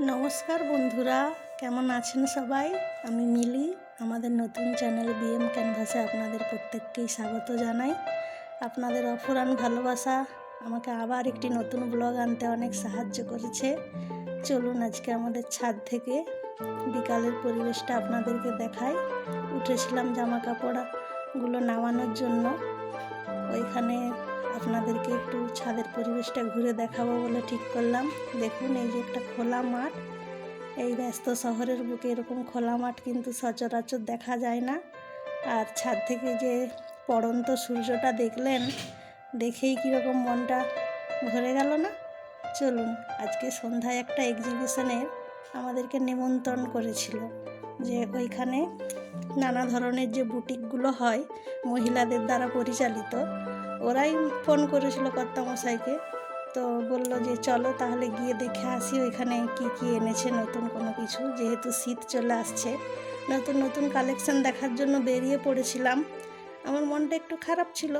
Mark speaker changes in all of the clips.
Speaker 1: নমস্কার বন্ধুরা, কেমন আছেন সবাই? আমি মিলি, আমাদের নতুন চ্যানেল বিএম ক্যানভাসে আপনাদের প্রত্যেককেই স্বাগত জানাই। আপনাদের অফুরান ভালোবাসা আমাকে আবার একটি নতুন ব্লগ আনতে অনেক সাহায্য করেছে। চলুন আজকে আমাদের ছাদ থেকে বিকালের পরিবেশটা আপনাদেরকে দেখাই। উঠেছিলাম জামা কাপড়গুলো নামানোর জন্য। ওইখানে আপনাদেরকে একটু ছাদের পরিবেশটা ঘুরে দেখাবো বলে ঠিক করলাম। দেখুন, এই যে একটা খোলা মাঠ। এই ব্যস্ত শহরের বুকে এরকম খোলা মাঠ কিন্তু সচরাচর দেখা যায় না। আর ছাদ থেকে যে পড়ন্ত সূর্যটা দেখলেন, দেখেই কীরকম মনটা ভরে গেল না? চলুন, আজকে সন্ধ্যায় একটা এক্সিবিশনের আমাদেরকে নিমন্ত্রণ করেছিল যে ওইখানে নানা ধরনের যে বুটিকগুলো হয়, মহিলাদের দ্বারা পরিচালিত ওরাই ফোন করেছিল কর্তামশাইকে। তো বলল যে, চলো তাহলে গিয়ে দেখে আসি ওইখানে কি কি এনেছে নতুন কোনো কিছু। যেহেতু শীত চলে আসছে, নতুন নতুন কালেকশন দেখার জন্য বেরিয়ে পড়েছিলাম। আমার মনটা একটু খারাপ ছিল।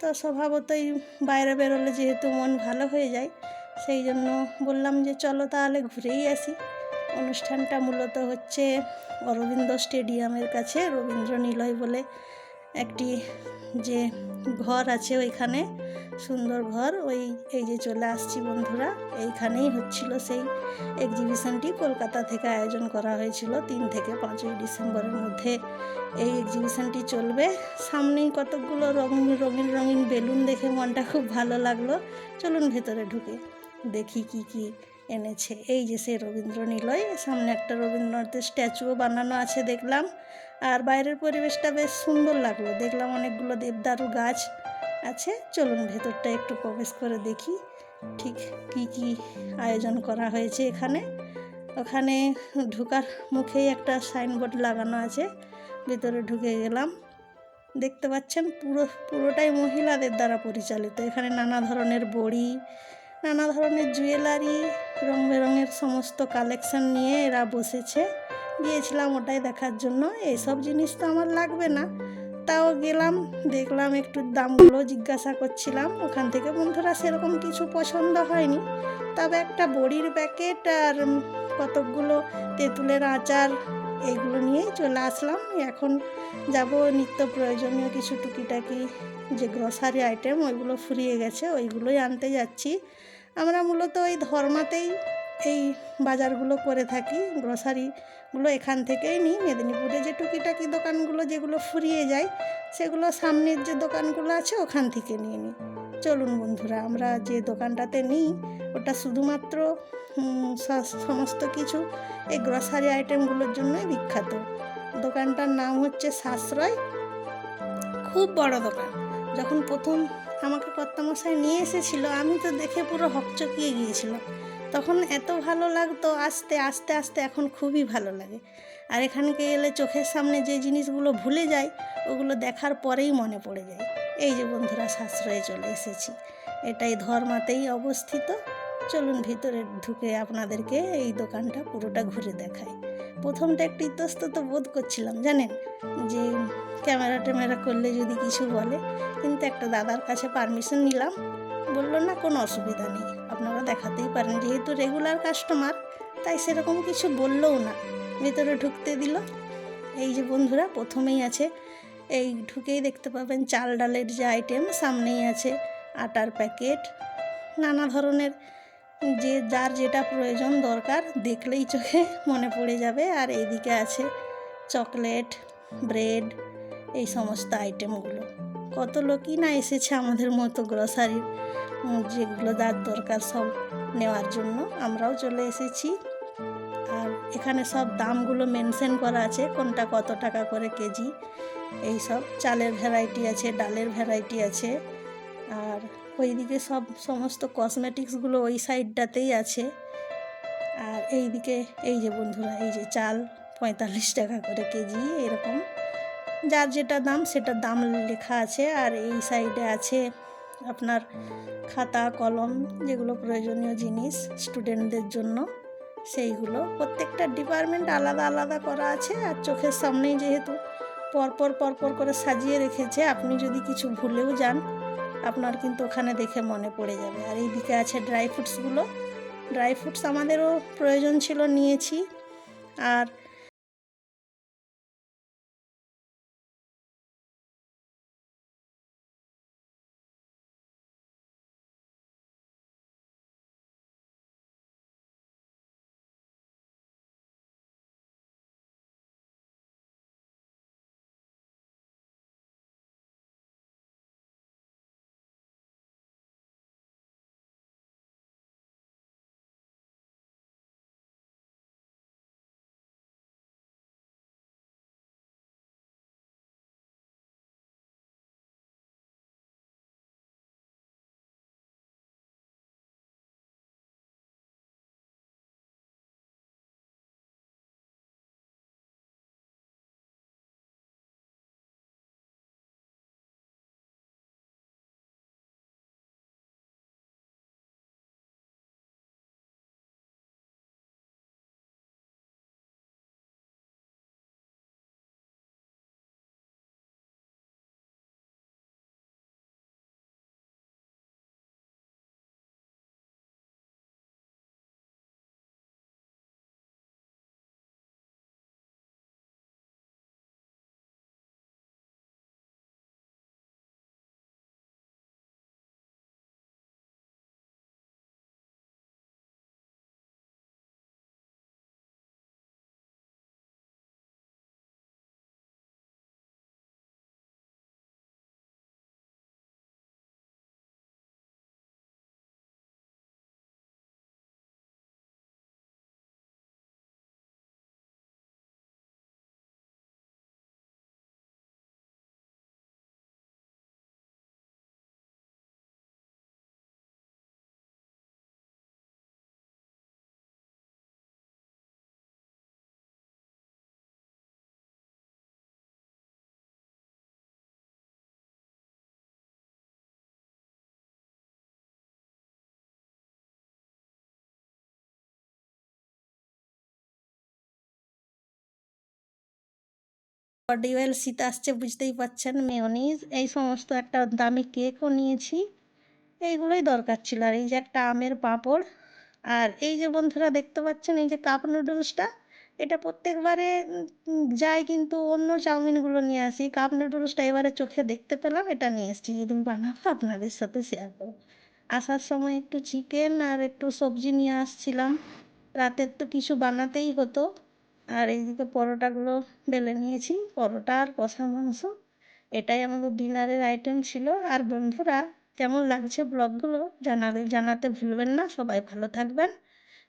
Speaker 1: তো স্বভাবতই বাইরে বেরোলে যেহেতু মন ভালো হয়ে যায়, সেই জন্য বললাম যে, চলো তাহলে ঘুরেই আসি। অনুষ্ঠানটা মূলত হচ্ছে অরবিন্দ স্টেডিয়ামের কাছে রবীন্দ্র নিলয় বলে একটি যে ঘর আছে ওইখানে, সুন্দর ঘর, ওই, এই যে চলে আসছি বন্ধুরা। এইখানেই হচ্ছিল সেই এক্সিবিশনটি কলকাতা থেকে আয়োজন করা হয়েছিল তিন থেকে পাঁচই ডিসেম্বরের মধ্যে। এই এক্সিবিশনটি চলবে। সামনেই কতকগুলো রঙিন রঙিন রঙিন বেলুন দেখে মনটা খুব ভালো লাগল। চলুন ভেতরে ঢুকে দেখি কি কি এনেছে। এই যে সে রবীন্দ্র নিলয়, সামনে একটা রবীন্দ্রনাথের স্ট্যাচুও বানানো আছে দেখলাম। আর বাইরের পরিবেশটা বেশ সুন্দর লাগল। দেখলাম অনেকগুলো দেবদারু গাছ আছে। চলুন ভেতরটা একটু প্রবেশ করে দেখি, ঠিক কি কি আয়োজন করা হয়েছে এখানে। ওখানে ঢোকার মুখেই একটা সাইনবোর্ড লাগানো আছে, ভিতরে ঢুকে গেলাম। দেখতে পাচ্ছেন পুরো, পুরোটাই মহিলাদের দ্বারা পরিচালিত। এখানে নানা ধরনের বড়ি নানা ধরনের জুয়েলারি রং বেরঙের সমস্ত কালেকশন নিয়ে এরা বসেছে। গিয়েছিলাম ওটাই দেখার জন্য। এইসব জিনিস তো আমার লাগবে না। তাও গেলাম, দেখলাম একটু দামগুলো জিজ্ঞাসা করছিলাম। ওখান থেকে বন্ধুরা সেরকম কিছু পছন্দ হয়নি। তবে একটা বড়ির প্যাকেট আর কতকগুলো তেঁতুলের আচার এইগুলো নিয়েই চলে আসলাম। এখন যাব নিত্য প্রয়োজনীয় কিছু টুকিটাকি, যে গ্রসারি আইটেম ওইগুলো ফুরিয়ে গেছে, ওইগুলোই আনতে যাচ্ছি। আমরা মূলত ওই ধর্মাতেই এই বাজারগুলো করে থাকি গ্রসারিগুলো এখান থেকেই নিই। মেদিনীপুরে যে টুকিটাকি দোকানগুলো যেগুলো ফুরিয়ে যায়, সেগুলো সামনের যে দোকানগুলো আছে, ওখান থেকে নিয়ে নিই। চলুন বন্ধুরা, আমরা যে দোকানটাতে নিই, ওটা শুধুমাত্র সমস্ত কিছু এই গ্রসারি আইটেমগুলোর জন্যই বিখ্যাত। দোকানটার নাম হচ্ছে সাশ্রয়। খুব বড় দোকান। যখন প্রথম আমাকে কর্তামশাই নিয়ে এসেছিল, আমি তো দেখে পুরো হকচকিয়ে গিয়েছিলাম। তখন এত ভালো লাগতো, আস্তে আস্তে আস্তে এখন খুবই ভালো লাগে। আর এখানকে এলে চোখের সামনে যে জিনিসগুলো ভুলে যায়, ওগুলো দেখার পরেই মনে পড়ে যায়। এই যে বন্ধুরা, সাশ্রয়ে চলে এসেছি। এটাই ধর্মাতেই অবস্থিত। চলুন ভিতরে ঢুকে আপনাদেরকে এই দোকানটা পুরোটা ঘুরে দেখাই। প্রথমটা একটু ইতস্তত বোধ করছিলাম, জানেন? যে ক্যামেরা ট্যামেরা করলে যদি কিছু বলে, কিন্তু একটা দাদার কাছে পারমিশন নিলাম। বলল, না, কোনো অসুবিধা নেই। আপনারা দেখাতেই পারেন। যেহেতু রেগুলার কাস্টমার, তাই সেরকম কিছু বললোও না। ভেতরে ঢুকতে দিল। এই যে বন্ধুরা, প্রথমেই আছে এই ঢুকেই দেখতে পাবেন চাল ডালের যে আইটেম সামনেই আছে, আটার প্যাকেট নানা ধরনের যে যার যেটা প্রয়োজন দরকার দেখলেই চোখে মনে পড়ে যাবে। আর এইদিকে আছে চকলেট ব্রেড এই সমস্ত আইটেমগুলো কত লোকই না এসেছে আমাদের মতো গ্রসারির যেগুলো যার দরকার সব নেওয়ার জন্য। আমরাও চলে এসেছি। এখানে সব দামগুলো মেনশন করা আছে, কোনটা কত টাকা করে কেজি। এই সব চালের ভ্যারাইটি আছে, ডালের ভ্যারাইটি আছে, আর ওইদিকে সব সমস্ত কসমেটিক্সগুলো ওই সাইডটাতেই আছে। আর এইদিকে, এই যে বন্ধুরা, এই যে চাল পঁয়তাল্লিশ টাকা করে কেজি, এরকম। যার যেটা দাম, সেটা দাম লেখা আছে, আর এই সাইডে আছে আপনার খাতা, কলম, যেগুলো প্রয়োজনীয় জিনিস স্টুডেন্টদের জন্য। সেইগুলো প্রত্যেকটা ডিপার্টমেন্ট আলাদা আলাদা করা আছে আর চোখের সামনেই যেহেতু পরপর পরপর করে সাজিয়ে রেখেছে, আপনি যদি কিছু ভুলেও যান, আপনার কিন্তু ওখানে দেখে মনে পড়ে যাবে। আর এইদিকে আছে ড্রাই ফ্রুটসগুলো ড্রাই ফ্রুটস আমাদেরও প্রয়োজন ছিল, নিয়েছি। আর বডি অয়েল শীত আসছে, বুঝতেই পাচ্ছেন মেয়নিজ এই সমস্ত একটা দামি কেকও নিয়েছি। এইগুলোই দরকার ছিল, আর এই যে একটা আমের পাঁপড়, আর এই যে বন্ধুরা দেখতে পাচ্ছেন, এই যে কাপ নুডলসটা এটা প্রত্যেকবারে যাই কিন্তু অন্য চাউমিনগুলো নিয়ে আসি। কাপ নুডলসটা এবারে চোখে দেখতে পেলাম, এটা নিয়ে এসেছি যেদিন বানাবো আপনাদের সাথে শেয়ার করব। আসার সময় একটু চিকেন আর একটু সবজি নিয়ে আসছিলাম রাতের তো কিছু বানাতেই হতো। আর এইদিকে পরোটাগুলো বেলে নিয়েছি, পরোটা আর কষা মাংস, এটাই আমাদের ডিনারের আইটেম ছিল। আর বন্ধুরা, কেমন লাগছে ব্লগগুলো জানালে জানাতে ভুলবেন না, সবাই ভালো থাকবেন।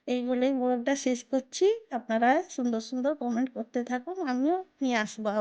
Speaker 1: এই বলেই ব্লগটা শেষ করছি। আপনারা সুন্দর সুন্দর কমেন্ট করতে থাকুন, আমিও নিয়ে আসব আর